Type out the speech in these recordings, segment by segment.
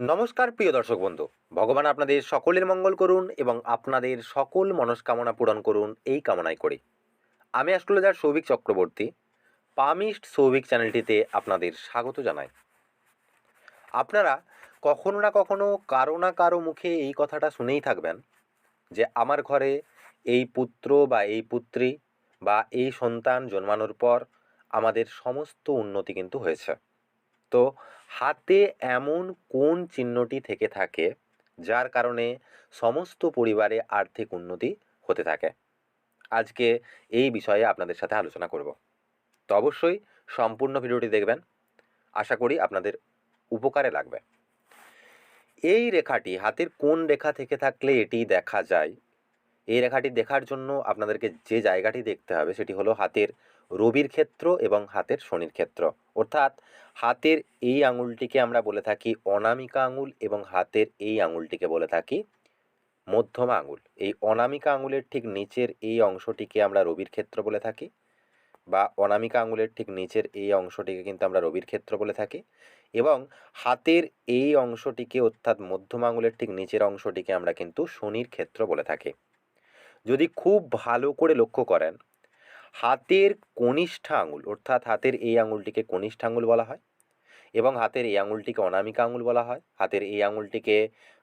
নমস্কার, প্রিয় দর্শক বন্ধু। ভগবান আপনাদের সকলের মঙ্গল করুন এবং আপনাদের সকল মনস্কামনা পূরণ করুন এই কামনাই করি। আমি অ্যাস্ট্রোলজার সৌভিক চক্রবর্তী, পামিস্ট সৌভিক চ্যানেলটিতে আপনাদের স্বাগত জানাই। আপনারা কখনো না কখনো কারও না কারও মুখে এই কথাটা শুনেই থাকবেন যে আমার ঘরে এই পুত্র বা এই পুত্রী বা এই সন্তান জন্মানোর পর আমাদের সমস্ত উন্নতি কিন্তু হয়েছে। তো হাতে এমন কোন চিহ্নটি থেকে থাকে যার কারণে সমস্ত পরিবারে আর্থিক উন্নতি হতে থাকে? আজকে এই বিষয়ে আপনাদের সাথে আলোচনা করব। তো অবশ্যই সম্পূর্ণ ভিডিওটি দেখবেন। আশা করি আপনাদের উপকারে লাগবে। এই রেখাটি হাতের কোন রেখা থেকে থাকলে এটি দেখা যায়? এই রেখাটি দেখার জন্য আপনাদেরকে যে জায়গাটি দেখতে হবে সেটি হলো হাতের রবির ক্ষেত্র এবং হাতের শনির ক্ষেত্র। অর্থাৎ হাতের এই আঙুলটিকে আমরা বলে থাকি অনামিকা আঙুল এবং হাতের এই আঙুলটিকে বলে থাকি মধ্যমা আঙুল। এই অনামিকা আঙুলের ঠিক নিচের এই অংশটিকে আমরা রবির ক্ষেত্র বলে থাকি বা অনামিকা আঙুলের ঠিক নিচের এই অংশটিকে কিন্তু আমরা রবির ক্ষেত্র বলে থাকি এবং হাতের এই অংশটিকে অর্থাৎ মধ্যমা আঙুলের ঠিক নিচের অংশটিকে আমরা কিন্তু শনির ক্ষেত্র বলে থাকি। যদি খুব ভালো করে লক্ষ্য করেন হাতের কনিষ্ঠা আঙুল, অর্থাৎ হাতের এই আঙুলটিকে কনিষ্ঠা আঙুল বলা হয় এবং হাতের এই আঙুলটিকে অনামিকা আঙুল বলা হয়। হাতের এই আঙুলটিকে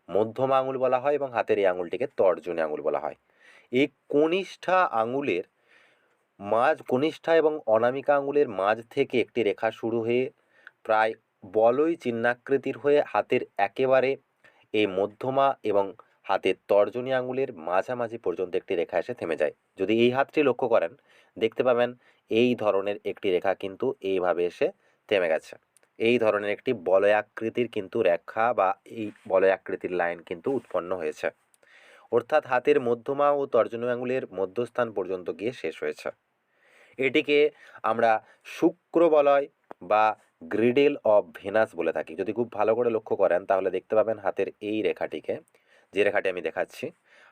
মধ্যমা আঙুল বলা হয় এবং হাতের এই আঙুলটিকে তর্জনী আঙুল বলা হয়। এই কনিষ্ঠা আঙুলের মাঝ, কনিষ্ঠা এবং অনামিকা আঙুলের মাঝ থেকে একটি রেখা শুরু হয়ে প্রায় বলয় চিহ্নাকৃতির হয়ে হাতের একেবারে এই মধ্যমা এবং হাতের তর্জনী আঙুলের মাঝামাঝি পর্যন্ত একটি রেখা এসে থেমে যায়। যদি এই হাতটি লক্ষ্য করেন, দেখতে পাবেন এই ধরনের একটি রেখা কিন্তু এইভাবে এসে থেমে গেছে। এই ধরনের একটি বলয়াকৃতির কিন্তু রেখা বা এই বলয়াকৃতির লাইন কিন্তু উৎপন্ন হয়েছে। অর্থাৎ হাতের মধ্যমা ও তর্জনী আঙুলের মধ্যস্থান পর্যন্ত গিয়ে শেষ হয়েছে। এটিকে আমরা শুক্র বলয় বা গ্রিডেল অফ ভেনাস বলে থাকি। যদি খুব ভালো করে লক্ষ্য করেন, তাহলে দেখতে পাবেন হাতের এই রেখাটিকে যে রেখাটি আমি দেখাচ্ছি,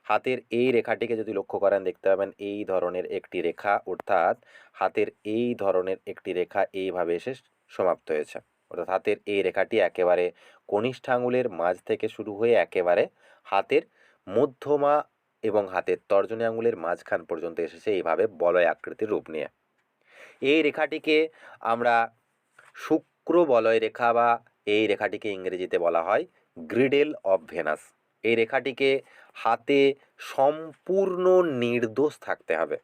হাতের এই রেখাটিকে যদি লক্ষ্য করেন, দেখতে পাবেন এই ধরনের একটি রেখা, অর্থাৎ হাতের এই ধরনের একটি রেখা এইভাবে এসে সমাপ্ত হয়েছে। অর্থাৎ হাতের এই রেখাটি একেবারে কনিষ্ঠ আঙুলের মাঝ থেকে শুরু হয়ে একেবারে হাতের মধ্যমা এবং হাতের তর্জনী আঙুলের মাঝখান পর্যন্ত এসেছে এইভাবে বলয় আকৃতির রূপ নিয়ে। এই রেখাটিকে আমরা শুক্র বলয় রেখা বা এই রেখাটিকে ইংরেজিতে বলা হয় গ্রিডেল অফ ভেনাস। এই রেখাটিকে হাতে সম্পূর্ণ নির্দোষ থাকতে হবে।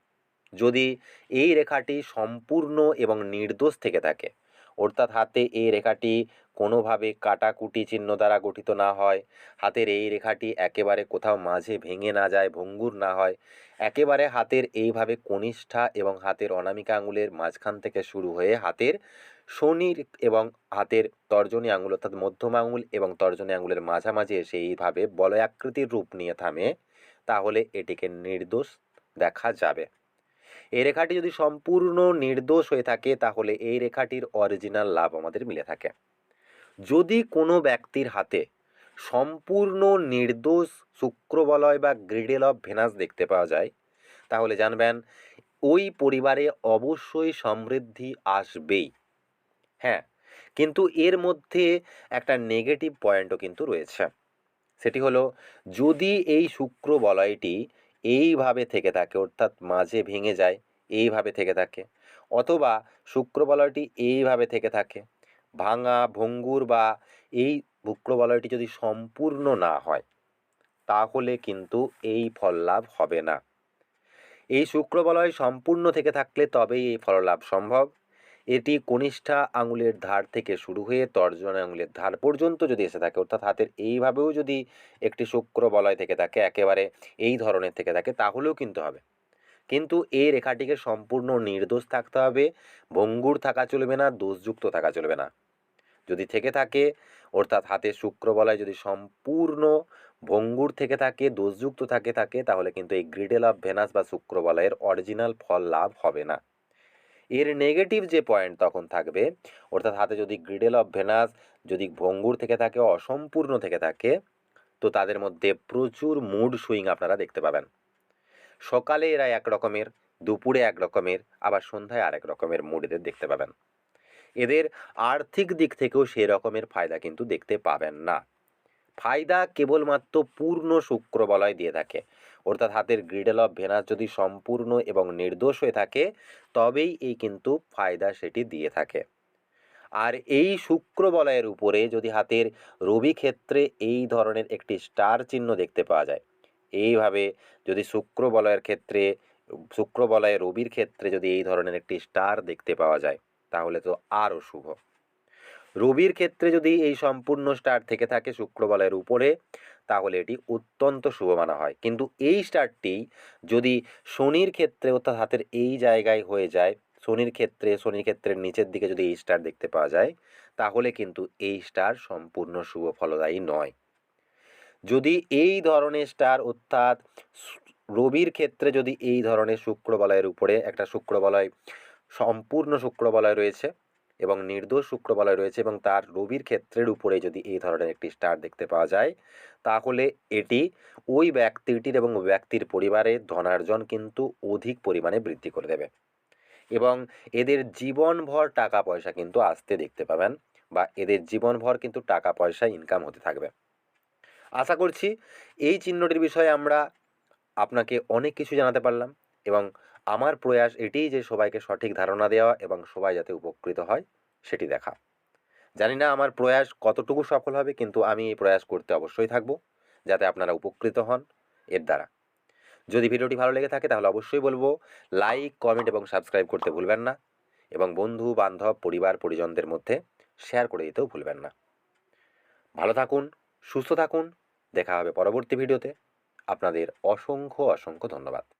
যদি এই রেখাটি সম্পূর্ণ এবং নির্দোষ থেকে থাকে, অর্থাৎ হাতে এই রেখাটি কোনোভাবে কাটাকুটি চিহ্ন দ্বারা গঠিত না হয়, হাতের এই রেখাটি একেবারে কোথাও মাঝে ভেঙে না যায়, ভঙ্গুর না হয়, একেবারে হাতের এইভাবে কনিষ্ঠা এবং হাতের অনামিকা আঙুলের মাঝখান থেকে শুরু হয়ে হাতের শনির এবং হাতের তর্জনী আঙুল অর্থাৎ মধ্যম আঙুল এবং তর্জনী আঙুলের মাঝামাঝি এসে এইভাবে বলয়াকৃতির রূপ নিয়ে থামে, তাহলে এটিকে নির্দোষ দেখা যাবে। এই রেখাটি যদি সম্পূর্ণ নির্দোষ হয়ে থাকে, তাহলে এই রেখাটির অরিজিনাল লাভ আমাদের মিলে থাকে। যদি কোনো ব্যক্তির হাতে সম্পূর্ণ নির্দোষ শুক্রবলয় বা গ্রিডেল অফ ভেনাস দেখতে পাওয়া যায়, তাহলে জানবেন, ওই পরিবারে অবশ্যই সমৃদ্ধি আসবেই। হ্যাঁ কিন্তু এর মধ্যে একটা নেগেটিভ পয়েন্টও কিন্তু রয়েছে। সেটি হলো, যদি এই শুক্র বলয়টি এইভাবে থেকে থাকে, অর্থাৎ মাঝে ভেঙে যায়, এইভাবে থেকে থাকে, অথবা শুক্র বলয়টি এইভাবে থেকে থাকে, ভাঙা, ভঙ্গুর বা এই শুক্র বলয়টি যদি সম্পূর্ণ না হয়, তাহলে কিন্তু এই ফল লাভ হবে না। এই শুক্র বলয় সম্পূর্ণ থেকে থাকলে তবেই এই ফল লাভ সম্ভব। এটি কনিষ্ঠা আঙুলের ধার থেকে শুরু হয়ে তর্জন আঙুলের ধার পর্যন্ত যদি এসে থাকে, অর্থাৎ হাতের এইভাবেও যদি একটি শুক্র বলয় থেকে থাকে, একেবারে এই ধরনের থেকে থাকে, তাহলেও কিন্তু হবে। কিন্তু এই রেখাটিকে সম্পূর্ণ নির্দোষ থাকতে হবে, ভঙ্গুর থাকা চলবে না, দোষযুক্ত থাকা চলবে না। যদি থেকে থাকে, অর্থাৎ হাতে শুক্র বলয় যদি সম্পূর্ণ ভঙ্গুর থেকে থাকে, দোষযুক্ত থাকে থাকে, তাহলে কিন্তু এই গ্রিডেল অফ ভেনাস বা শুক্র বলয়ের অরিজিনাল ফল লাভ হবে না। এর নেগেটিভ যে পয়েন্ট তখন থাকবে, অর্থাৎ হাতে যদি গ্রিডেল অফ ভেনাস যদি ভঙ্গুর থেকে থাকে, অসম্পূর্ণ থেকে থাকে, তো তাদের মধ্যে প্রচুর মুড সুইং আপনারা দেখতে পাবেন। সকালে এরা এক রকমের, দুপুরে এক রকমের, আবার সন্ধ্যায় আরেক রকমের মুড এদের দেখতে পাবেন। এদের আর্থিক দিক থেকেও সেই রকমের ফায়দা কিন্তু দেখতে পাবেন না। ফায়দা কেবলমাত্র পূর্ণ শুক্রবলয় দিয়ে থাকে। অর্থাৎ হাতের গ্রিডেল অফ ভেনাস যদি সম্পূর্ণ এবং নির্দোষ হয়ে থাকে, তবেই এই কিন্তু ফায়দা সেটি দিয়ে থাকে। আর এই শুক্র বলয়ের উপরে যদি হাতের রবি ক্ষেত্রে এই ধরনের একটি স্টার চিহ্ন দেখতে পাওয়া যায়, এইভাবে যদি শুক্র বলয়ের ক্ষেত্রে, শুক্র বলয়ে রবির ক্ষেত্রে যদি এই ধরনের একটি স্টার দেখতে পাওয়া যায়, তাহলে তো আরও শুভ। রবির ক্ষেত্রে যদি এই সম্পূর্ণ স্টার থেকে থাকে শুক্র বলয়ের উপরে তাহলে এটি অত্যন্ত শুভ মানা হয়। কিন্তু এই স্টারটি যদি শনির ক্ষেত্রে অর্থাৎ হাতের এই জায়গায় হয়ে যায়, শনির ক্ষেত্রে, শনির ক্ষেত্রের নিচের দিকে যদি এই স্টার দেখতে পাওয়া যায়, তাহলে কিন্তু এই স্টার সম্পূর্ণ শুভ ফলদায়ী নয়। যদি এই ধরনের স্টার অর্থাৎ রবির ক্ষেত্রে যদি এই ধরনের শুক্রবলয়ের উপরে একটা শুক্রবলয়, সম্পূর্ণ শুক্রবলয় রয়েছে এবং নির্দোষ শুক্র বলয় রয়েছে এবং তার রবির ক্ষেত্রের উপরে যদি এই ধরনের একটি স্টার দেখতে পাওয়া যায়, তাহলে এটি ওই ব্যক্তিটির এবং ব্যক্তির পরিবারের ধনার্জন কিন্তু অধিক পরিমাণে বৃদ্ধি করে দেবে। এবং এদের জীবনভর টাকা পয়সা কিন্তু আসতে দেখতে পাবেন বা এদের জীবনভর কিন্তু টাকা পয়সা ইনকাম হতে থাকবে। আশা করছি এই চিহ্নটির বিষয়ে আমরা আপনাকে অনেক কিছু জানাতে পারলাম এবং আমার প্রয়াস এটিই যে সবাইকে সঠিক ধারণা দেওয়া এবং সবাই যাতে উপকৃত হয়, সেটি দেখা। জানি না আমার প্রয়াস কতটুকু সফল হবে, কিন্তু আমি এই প্রয়াস করতে অবশ্যই থাকব, যাতে আপনারা উপকৃত হন এর দ্বারা। যদি ভিডিওটি ভালো লেগে থাকে, তাহলে অবশ্যই বলব, লাইক, কমেন্ট এবং সাবস্ক্রাইব করতে ভুলবেন না এবং বন্ধু, বান্ধব, পরিবার, পরিজনদের মধ্যে শেয়ার করে দিতেও ভুলবেন না। ভালো থাকুন, সুস্থ থাকুন, দেখা হবে পরবর্তী ভিডিওতে। আপনাদের অসংখ্য অসংখ্য ধন্যবাদ।